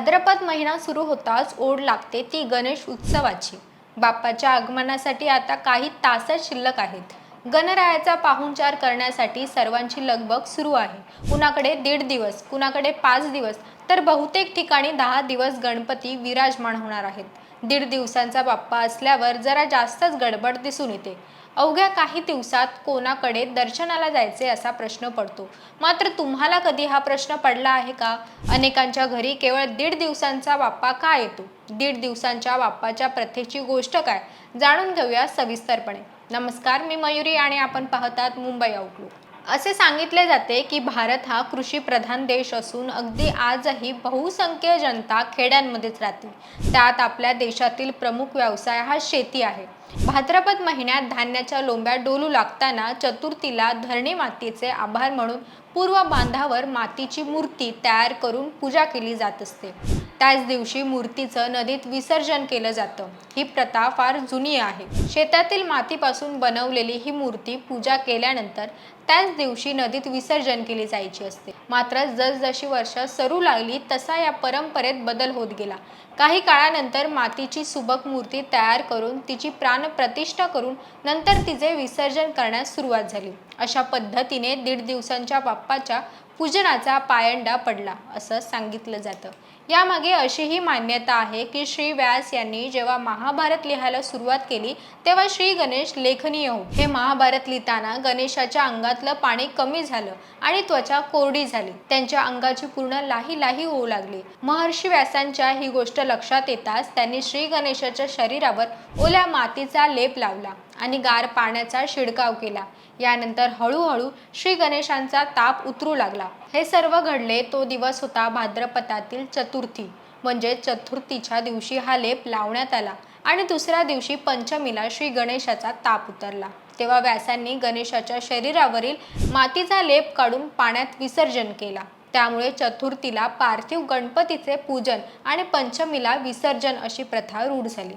भाद्रपद महिना सुरू होताच ओढ लागते ती गणेश उत्सवाची. बाप्पाच्या आगमनासाठी आता काही तासच शिल्लक आहेत. गणरायाचा पाहुणचार करण्यासाठी सर्वांची लगबग सुरू आहे. कुणाकडे दीड दिवस कुणाकडे पाच दिवस तर बहुतेक ठिकाणी दहा दिवस गणपती विराजमान होणार आहेत. दीड दिवसांचा बाप्पा असल्यावर जरा जास्तच गडबड दिसून येते. अवघ्या काही दिवसात कोणाकडे दर्शनाला जायचे असा प्रश्न पडतो. मात्र तुम्हाला कधी हा प्रश्न पडला आहे का? अनेकांच्या घरी केवळ दीड दिवसांचा बाप्पा का येतो? दीड दिवसांच्या बाप्पाच्या प्रथेची गोष्ट काय? जाणून घेऊया सविस्तरपणे. नमस्कार मी मयुरी आणि आपण पाहतात मुंबई आउटलुक असे सांगितले जाते की भारत हा कृषीप्रधान देश असून अगदी आजही बहुसंख्य जनता खेड्यांमध्येच राहते. त्यात आपल्या देशातील प्रमुख व्यवसाय हा शेती आहे. भाद्रपद महिन्यात धान्याच्या लोंब्या डोलू लागताना चतुर्थीला धरणी मातीचे आभार म्हणून पूर्व बांधावर मातीची मूर्ती तयार करून पूजा केली जात असते. त्याच दिवशी मूर्तीचं नदीत विसर्जन केलं जातं. ही प्रथा फार जुनी आहे. शेतातील मातीपासून बनवलेली ही मूर्ती पूजा केल्यानंतर त्याच दिवशी नदीत विसर्जन केले जायची असते. मात्र जसजशी वर्ष सरू लागली तसा या परंपरेत बदल होत गेला. काही काळानंतर मातीची सुबक मूर्ती तयार करून तिची प्राणप्रतिष्ठा करून नंतर तिचे विसर्जन करण्यास सुरुवात झाली. अशा पद्धतीने दीड दिवसांच्या बाप्पाच्या पूजनाचा पायंडा पडला असं सांगितलं जातं. यामागे अशीही मान्यता आहे की श्री व्यास यांनी जेव्हा महाभारत लिहायला सुरुवात केली तेव्हा श्री गणेश लेखनीय हो. हे महाभारत लिहिताना गणेशाच्या अंगातलं पाणी कमी झालं आणि त्वचा कोरडी झाली. त्यांच्या अंगाची पूर्ण लाही लाही होऊ लागली. महर्षी व्यासांच्या ही गोष्ट लक्षात येताच त्यांनी श्री गणेशाच्या शरीरावर ओल्या मातीचा लेप लावला आणि गार पाण्याचा शिडकाव केला. यानंतर हळूहळू श्री गणेशांचा ताप उतरू लागला. हे सर्व घडले तो दिवस होता भाद्रपदातील चतुर्थी. म्हणजे चतुर्थीच्या दिवशी हा लेप लावण्यात आला आणि दुसऱ्या दिवशी पंचमीला श्री गणेशाचा ताप उतरला. तेव्हा व्यासांनी गणेशाच्या शरीरावरील मातीचा लेप काढून पाण्यात विसर्जन केला. त्यामुळे चतुर्थीला पार्थिव गणपतीचे पूजन आणि पंचमीला विसर्जन अशी प्रथा रूढ झाली.